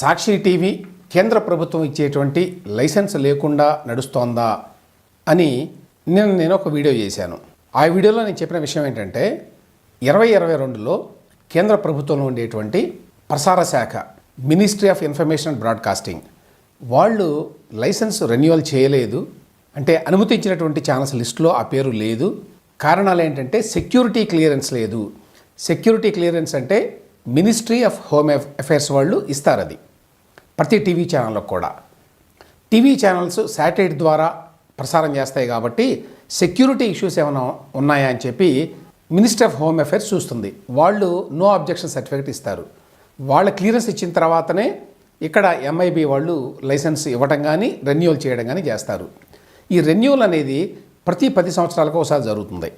సాక్షి TV కేంద్ర ప్రభుత్వం ఇచ్చేటువంటి లైసెన్స్ లేకుండా నడుస్తోందా అని నేను నేను ఒక వీడియో చేశాను. ఆ వీడియోలో నేను చెప్పిన విషయం ఏంటంటే ఇరవై ఇరవై రెండులో కేంద్ర ప్రభుత్వంలో ఉండేటువంటి ప్రసార శాఖ ministry of information and broadcasting వాళ్ళు లైసెన్స్ రెన్యువల్ చేయలేదు. అంటే అనుమతించినటువంటి ఛానల్స్ లిస్టులో ఆ పేరు లేదు. కారణాలు ఏంటంటే సెక్యూరిటీ క్లియరెన్స్ లేదు. సెక్యూరిటీ క్లియరెన్స్ అంటే మినిస్ట్రీ ఆఫ్ హోమ్ అఫైర్స్ వాళ్ళు ఇస్తారు అది. ప్రతి టీవీ ఛానళ్ళకు కూడా. టీవీ ఛానల్స్ శాటిలైట్ ద్వారా ప్రసారం చేస్తాయి కాబట్టి సెక్యూరిటీ ఇష్యూస్ ఏమైనా ఉన్నాయా అని చెప్పి మినిస్టర్ ఆఫ్ హోమ్ అఫైర్స్ చూస్తుంది. వాళ్ళు నో అబ్జెక్షన్ సర్టిఫికేట్ ఇస్తారు. వాళ్ళ క్లియరెన్స్ ఇచ్చిన తర్వాతనే ఇక్కడ ఎంఐబి వాళ్ళు లైసెన్స్ ఇవ్వడం కానీ రెన్యూవల్ చేయడం కానీ చేస్తారు. ఈ రెన్యూవల్ అనేది ప్రతి పది సంవత్సరాలకు ఒకసారి జరుగుతుంది.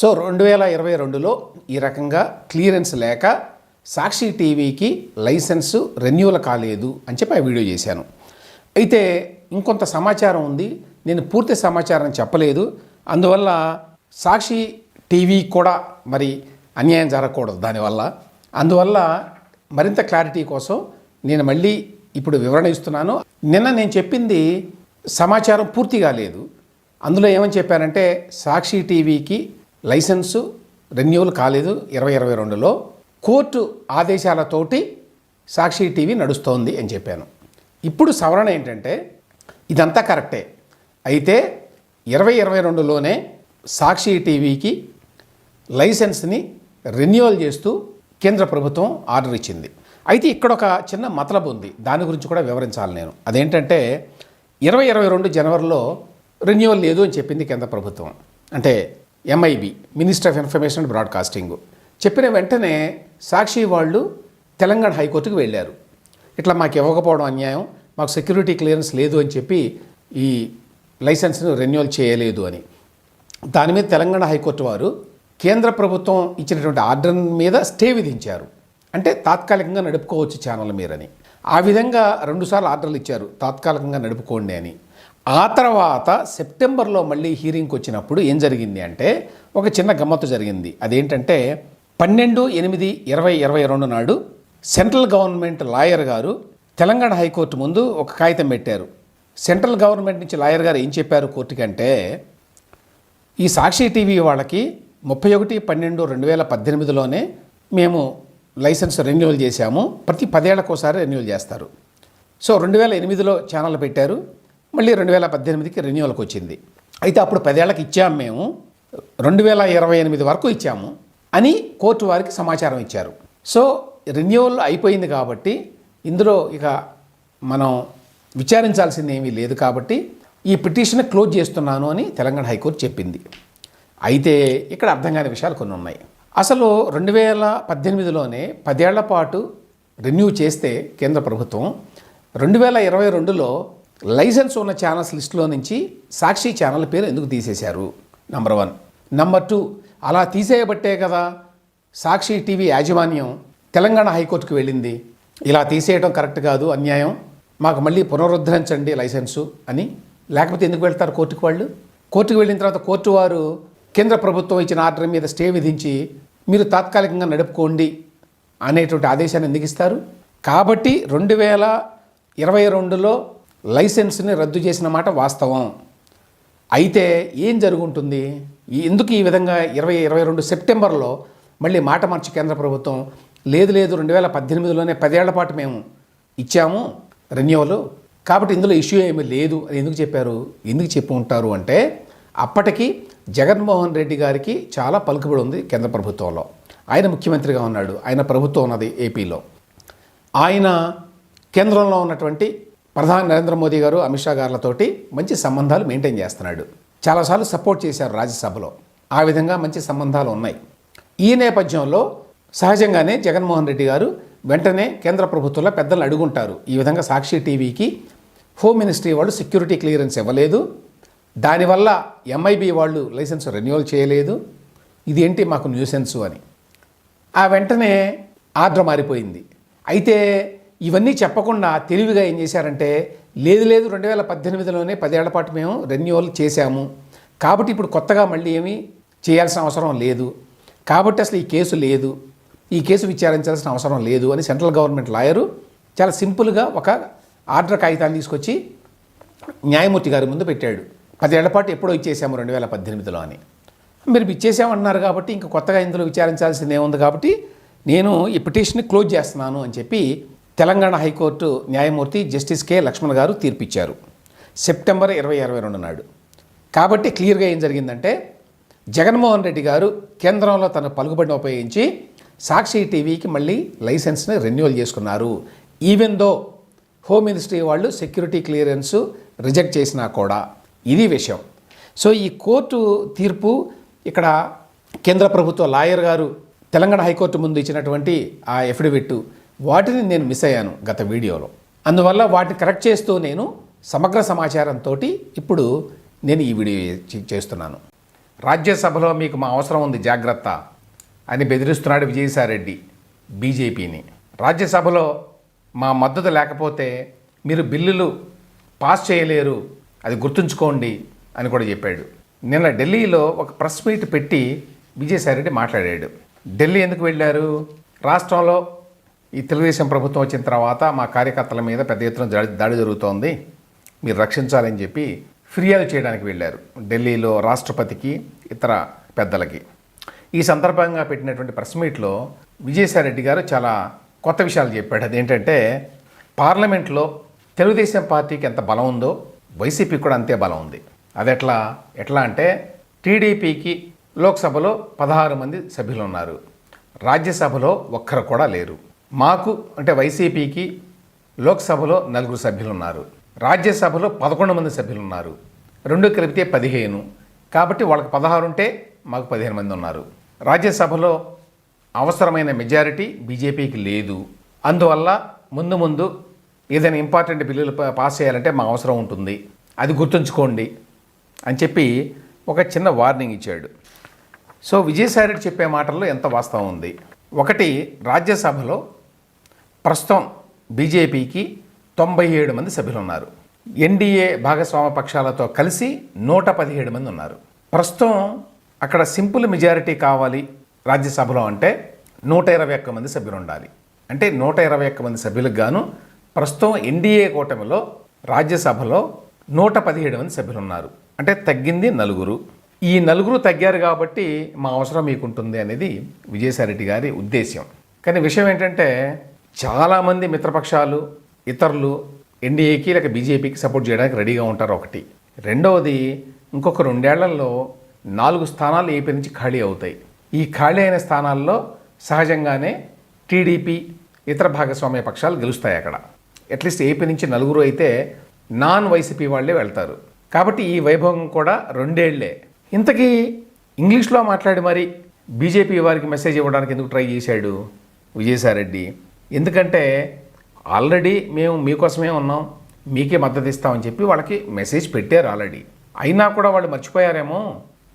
సో రెండు వేల ఇరవై రెండులో ఈ రకంగా క్లియరెన్స్ లేక సాక్షి టీవీకి లైసెన్సు రెన్యూవల్ కాలేదు అని చెప్పి ఆ వీడియో చేశాను. అయితే ఇంకొంత సమాచారం ఉంది. నేను పూర్తి సమాచారం చెప్పలేదు. అందువల్ల సాక్షి టీవీ కూడా మరి అన్యాయం జరగకూడదు దానివల్ల. అందువల్ల మరింత క్లారిటీ కోసం నేను మళ్ళీ ఇప్పుడు వివరణ ఇస్తున్నాను. నిన్న నేను చెప్పింది సమాచారం పూర్తిగా లేదు. అందులో ఏమని చెప్పారంటే సాక్షి టీవీకి లైసెన్సు రెన్యూవల్ కాలేదు. ఇరవై ఇరవై రెండులో కోర్టు ఆదేశాలతోటి సాక్షి టీవీ నడుస్తోంది అని చెప్పాను. ఇప్పుడు సవరణ ఏంటంటే ఇదంతా కరెక్టే. అయితే ఇరవై ఇరవై రెండులోనే సాక్షి టీవీకి లైసెన్స్ని రెన్యువల్ చేస్తూ కేంద్ర ప్రభుత్వం ఆర్డర్ ఇచ్చింది. అయితే ఇక్కడ ఒక చిన్న మతలబు ఉంది. దాని గురించి కూడా వివరించాలి నేను. అదేంటంటే ఇరవై ఇరవై రెండు జనవరిలో రెన్యువల్ లేదు అని చెప్పింది కేంద్ర ప్రభుత్వం. అంటే MIB minister of information and broadcasting చెప్పిన వెంటనే సాక్షి వాళ్ళు తెలంగాణ హైకోర్టుకు వెళ్ళారు. ఇట్లా మాకు ఇవ్వకపోవడం అన్యాయం మాకు సెక్యూరిటీ క్లియరెన్స్ లేదు అని చెప్పి ఈ లైసెన్స్ను రెన్యువల్ చేయలేదు అని. దాని మీద తెలంగాణ హైకోర్టు వారు కేంద్ర ప్రభుత్వం ఇచ్చినటువంటి ఆర్డర్ మీద స్టే విధించారు. అంటే తాత్కాలికంగా నడుపుకోవచ్చు ఛానల్ మీరని. ఆ విధంగా రెండుసార్లు ఆర్డర్లు ఇచ్చారు తాత్కాలికంగా నడుపుకోండి అని. ఆ తర్వాత సెప్టెంబర్లో మళ్ళీ హీరింగ్కి వచ్చినప్పుడు ఏం జరిగింది అంటే ఒక చిన్న గమ్మత్తు జరిగింది. అదేంటంటే పన్నెండు ఎనిమిది ఇరవై ఇరవై రెండు నాడు సెంట్రల్ గవర్నమెంట్ లాయర్ గారు తెలంగాణ హైకోర్టు ముందు ఒక కాగితం పెట్టారు. సెంట్రల్ గవర్నమెంట్ నుంచి లాయర్ గారు ఏం చెప్పారు కోర్టుకంటే ఈ సాక్షి టీవీ వాళ్ళకి ముప్పై ఒకటి పన్నెండు రెండు వేల పద్దెనిమిదిలోనే మేము లైసెన్స్ రెన్యువల్ చేశాము. ప్రతి పదేళ్ళకోసారి రెన్యువల్ చేస్తారు. సో రెండు వేల ఎనిమిదిలో ఛానల్ పెట్టారు. మళ్ళీ రెండు వేల పద్దెనిమిదికి రెన్యువల్కి వచ్చింది అయితే అప్పుడు పదేళ్ళకు ఇచ్చాము మేము. రెండు వేల ఇరవై ఎనిమిది వరకు ఇచ్చాము. అని కోర్టు వారికి సమాచారం ఇచ్చారు. సో రెన్యువల్ అయిపోయింది కాబట్టి ఇందులో ఇక మనం విచారించాల్సింది ఏమీ లేదు కాబట్టి ఈ పిటిషన్ క్లోజ్ చేస్తున్నాను అని తెలంగాణ హైకోర్టు చెప్పింది. అయితే ఇక్కడ అర్థం కాని విషయాలు కొన్ని ఉన్నాయి. అసలు రెండు వేల పద్దెనిమిదిలోనే పదేళ్ళ పాటు రెన్యూ చేస్తే కేంద్ర ప్రభుత్వం రెండు వేల ఇరవై రెండులో లైసెన్స్ ఉన్న ఛానల్స్ లిస్టులో నుంచి సాక్షి ఛానల్ పేరు ఎందుకు తీసేశారు? నంబర్ వన్ నంబర్ టూ అలా తీసేయబట్టే కదా సాక్షి టీవీ యాజమాన్యం తెలంగాణ హైకోర్టుకు వెళ్ళింది. ఇలా తీసేయడం కరెక్ట్ కాదు అన్యాయం. మాకు మళ్ళీ పునరుద్ధరించండి లైసెన్సు అని. లేకపోతే ఎందుకు వెళ్తారు కోర్టుకు వాళ్ళు? కోర్టుకు వెళ్ళిన తర్వాత కోర్టు వారు కేంద్ర ప్రభుత్వం ఇచ్చిన ఆర్డర్ మీద స్టే విధించి మీరు తాత్కాలికంగా నడుపుకోండి అనేటువంటి ఆదేశాన్ని ఎందుకు ఇస్తారు? కాబట్టి రెండు వేల ఇరవై రెండులో లైసెన్స్ని రద్దు చేసిన మాట వాస్తవం. అయితే ఏం జరుగుంటుంది? ఎందుకు ఈ విధంగా ఇరవై ఇరవై రెండు సెప్టెంబర్లో మళ్ళీ మాట మార్చి కేంద్ర ప్రభుత్వం లేదు లేదు రెండు వేల పద్దెనిమిదిలోనే పదేళ్ళ పాటు మేము ఇచ్చాము రెన్యువల్. కాబట్టి ఇందులో ఇష్యూ ఏమీ లేదు. అని ఎందుకు చెప్పారు? ఎందుకు చెప్పి ఉంటారు అంటే అప్పటికి జగన్మోహన్ రెడ్డి గారికి చాలా పలుకుబడి ఉంది కేంద్ర ప్రభుత్వంలో. ఆయన ముఖ్యమంత్రిగా ఉన్నాడు. ఆయన ప్రభుత్వం ఉన్నది ఏపీలో. ఆయన కేంద్రంలో ఉన్నటువంటి ప్రధాని నరేంద్ర మోదీ గారు అమిత్ షా గారులతోటి మంచి సంబంధాలు మెయింటైన్ చేస్తున్నాడు. చాలాసార్లు సపోర్ట్ చేశారు రాజ్యసభలో. ఆ విధంగా మంచి సంబంధాలు ఉన్నాయి. ఈ నేపథ్యంలో సహజంగానే జగన్మోహన్ రెడ్డి గారు వెంటనే కేంద్ర ప్రభుత్వంలో పెద్దలు అడుగుంటారు. ఈ విధంగా సాక్షి టీవీకి హోమ్ మినిస్ట్రీ వాళ్ళు సెక్యూరిటీ క్లియరెన్స్ ఇవ్వలేదు. దానివల్ల ఎంఐబి వాళ్ళు లైసెన్స్ రెన్యువల్ చేయలేదు. ఇదేంటి మాకు న్యూసెన్స్ అని. ఆ వెంటనే ఆర్డర్ మారిపోయింది. అయితే ఇవన్నీ చెప్పకుండా తెలివిగా ఏం చేశారంటే లేదు లేదు రెండు వేల పద్దెనిమిదిలోనే పదేళ్ళ పాటు మేము రెన్యువల్ చేశాము. కాబట్టి ఇప్పుడు కొత్తగా మళ్ళీ ఏమీ చేయాల్సిన అవసరం లేదు. కాబట్టి అసలు ఈ కేసు లేదు. ఈ కేసు విచారించాల్సిన అవసరం లేదు అని సెంట్రల్ గవర్నమెంట్ లాయరు చాలా సింపుల్గా ఒక ఆర్డర్ కాగితాన్ని తీసుకొచ్చి న్యాయమూర్తి గారి ముందు పెట్టాడు. పదేళ్ళ పాటు ఎప్పుడో ఇచ్చేసాము రెండు వేల పద్దెనిమిదిలో అని మీరు ఇచ్చేసామన్నారు కాబట్టి ఇంకా కొత్తగా ఇందులో విచారించాల్సింది ఏముంది కాబట్టి నేను ఈ పిటిషన్ని క్లోజ్ చేస్తున్నాను అని చెప్పి తెలంగాణ హైకోర్టు న్యాయమూర్తి జస్టిస్ కె లక్ష్మణ్ గారు తీర్పిచ్చారు. సెప్టెంబర్ ఇరవై ఇరవై రెండు నాడు. కాబట్టి క్లియర్గా ఏం జరిగిందంటే జగన్మోహన్ రెడ్డి గారు కేంద్రంలో తన పలుకుబడిని ఉపయోగించి సాక్షి టీవీకి మళ్ళీ లైసెన్స్ని రెన్యువల్ చేసుకున్నారు. ఈవెన్ దో హోమ్ మినిస్ట్రీ వాళ్ళు సెక్యూరిటీ క్లియరెన్స్ రిజెక్ట్ చేసినా కూడా ఇది విషయం. సో ఈ కోర్టు తీర్పు ఇక్కడ కేంద్ర ప్రభుత్వ లాయర్ గారు తెలంగాణ హైకోర్టు ముందు ఇచ్చినటువంటి ఆ ఎఫిడవిట్ వాటిని నేను మిస్ అయ్యాను గత వీడియోలో. అందువల్ల వాటిని కరెక్ట్ చేస్తూ నేను సమగ్ర సమాచారంతో ఇప్పుడు నేను ఈ వీడియో చే- చేస్తున్నాను. రాజ్యసభలో మీకు మా అవసరం ఉంది జాగ్రత్త అని బెదిరిస్తున్నాడు విజయసాయిరెడ్డి బీజేపీని. రాజ్యసభలో మా మద్దతు లేకపోతే మీరు బిల్లులు పాస్ చేయలేరు అది గుర్తుంచుకోండి అని కూడా చెప్పాడు. నిన్న ఢిల్లీలో ఒక ప్రెస్ మీట్ పెట్టి విజయసాయిరెడ్డి మాట్లాడాడు. ఢిల్లీ ఎందుకు వెళ్ళారు? రాష్ట్రంలో ఈ తెలుగుదేశం ప్రభుత్వం వచ్చిన తర్వాత మా కార్యకర్తల మీద పెద్ద ఎత్తున దాడి జరుగుతోంది. మీరు రక్షించాలని చెప్పి ఫిర్యాదు చేయడానికి వెళ్ళారు. ఢిల్లీలో రాష్ట్రపతికి ఇతర పెద్దలకి. ఈ సందర్భంగా పెట్టినటువంటి ప్రెస్ మీట్లో విజయసాయిరెడ్డి గారు చాలా కొత్త విషయాలు చెప్పాడు. అదేంటంటే పార్లమెంట్లో తెలుగుదేశం పార్టీకి ఎంత బలం ఉందో వైసీపీకి కూడా అంతే బలం ఉంది. అది ఎట్లా ఎట్లా అంటే టీడీపీకి లోక్సభలో పదహారు మంది సభ్యులు ఉన్నారు రాజ్యసభలో ఒక్కరు కూడా లేరు. మాకు అంటే వైసీపీకి లోక్సభలో నలుగురు సభ్యులు ఉన్నారు రాజ్యసభలో పదకొండు మంది సభ్యులు ఉన్నారు రెండు కలిపితే పదిహేను. కాబట్టి వాళ్ళకి పదహారు ఉంటే మాకు పదిహేను మంది ఉన్నారు. రాజ్యసభలో అవసరమైన మెజారిటీ బీజేపీకి లేదు. అందువల్ల ముందు ముందు ఏదైనా ఇంపార్టెంట్ బిల్లులు పాస్ చేయాలంటే మా అవసరం ఉంటుంది. అది గుర్తుంచుకోండి అని చెప్పి ఒక చిన్న వార్నింగ్ ఇచ్చాడు. సో విజయసాయిరెడ్డి చెప్పే మాటల్లో ఎంత వాస్తవం ఉంది? ఒకటి రాజ్యసభలో ప్రస్తుతం బీజేపీకి తొంభై ఏడు మంది సభ్యులు ఉన్నారు ఎన్డీఏ భాగస్వామ పక్షాలతో కలిసి నూట పదిహేడు మంది ఉన్నారు. ప్రస్తుతం అక్కడ సింపుల్ మెజారిటీ కావాలి రాజ్యసభలో అంటే నూట ఇరవై ఒక్క మంది సభ్యులు ఉండాలి అంటే నూట ఇరవై ఒక్క మంది సభ్యులకు గాను ప్రస్తుతం ఎన్డీఏ కూటమిలో రాజ్యసభలో నూట పదిహేడు మంది సభ్యులు ఉన్నారు అంటే తగ్గింది నలుగురు. ఈ నలుగురు తగ్గారు కాబట్టి మా అవసరం మీకుంటుంది అనేది విజయసాయిరెడ్డి గారి ఉద్దేశ్యం. కానీ విషయం ఏంటంటే చాలామంది మిత్రపక్షాలు ఇతరులు ఎన్డీఏకి లేక బీజేపీకి సపోర్ట్ చేయడానికి రెడీగా ఉంటారు ఒకటి. రెండవది ఇంకొక రెండేళ్ళలో నాలుగు స్థానాలు ఏపీ నుంచి ఖాళీ అవుతాయి. ఈ ఖాళీ అయిన స్థానాల్లో సహజంగానే టీడీపీ ఇతర భాగస్వామ్య పక్షాలు గెలుస్తాయి అక్కడ. అట్లీస్ట్ ఏపీ నుంచి నలుగురు అయితే నాన్ వైసీపీ వాళ్ళే వెళ్తారు. కాబట్టి ఈ వైభవం కూడా రెండేళ్ళే. ఇంతకీ ఇంగ్లీష్లో మాట్లాడి మరి బీజేపీ వారికి మెసేజ్ ఇవ్వడానికి ఎందుకు ట్రై చేశాడు విజయసాయిరెడ్డి? ఎందుకంటే ఆల్రెడీ మేము మీకోసమే ఉన్నాం మీకే మద్దతు ఇస్తామని చెప్పి వాళ్ళకి మెసేజ్ పెట్టారు ఆల్రెడీ. అయినా కూడా వాళ్ళు మర్చిపోయారేమో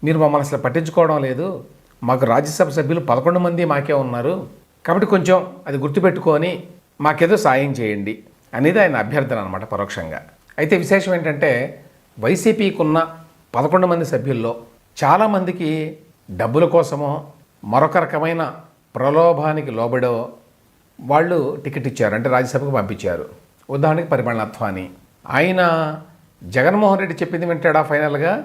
మీరు మమ్మల్ని అసలు పట్టించుకోవడం లేదు మాకు రాజ్యసభ సభ్యులు పదకొండు మంది మాకే ఉన్నారు కాబట్టి కొంచెం అది గుర్తుపెట్టుకొని మాకేదో సాయం చేయండి అనేది ఆయన అభ్యర్థన అనమాట పరోక్షంగా. అయితే విశేషం ఏంటంటే వైసీపీకి ఉన్న పదకొండు మంది సభ్యుల్లో చాలామందికి డబ్బుల కోసమో మరొక రకమైన ప్రలోభానికి లోబడో వాళ్ళు టికెట్ ఇచ్చారు అంటే రాజ్యసభకు పంపించారు. ఉదాహరణకి పరిమళ అని ఆయన జగన్మోహన్ రెడ్డి చెప్పింది వింటాడా ఫైనల్గా?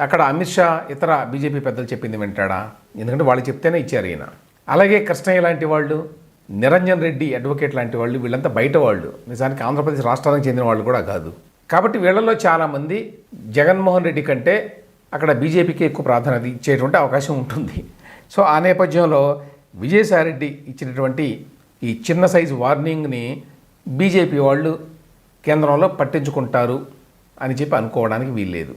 అక్కడ అమిత్ షా ఇతర బీజేపీ పెద్దలు చెప్పింది వింటాడా? ఎందుకంటే వాళ్ళు చెప్తేనే ఇచ్చారు ఈయన. అలాగే కృష్ణయ్య లాంటి వాళ్ళు నిరంజన్ రెడ్డి అడ్వకేట్ లాంటి వాళ్ళు వీళ్ళంతా బయట వాళ్ళు. నిజానికి ఆంధ్రప్రదేశ్ రాష్ట్రానికి చెందిన వాళ్ళు కూడా కాదు. కాబట్టి వీళ్ళలో చాలామంది జగన్మోహన్ రెడ్డి కంటే అక్కడ బీజేపీకి ఎక్కువ ప్రాధాన్యత ఇచ్చేటువంటి అవకాశం ఉంటుంది. సో ఆ నేపథ్యంలో విజయసాయిరెడ్డి ఇచ్చినటువంటి ఈ చిన్న సైజు వార్నింగ్ని బీజేపీ వాళ్ళు కేంద్రంలో పట్టించుకుంటారు అని చెప్పి అనుకోవడానికి వీల్లేదు.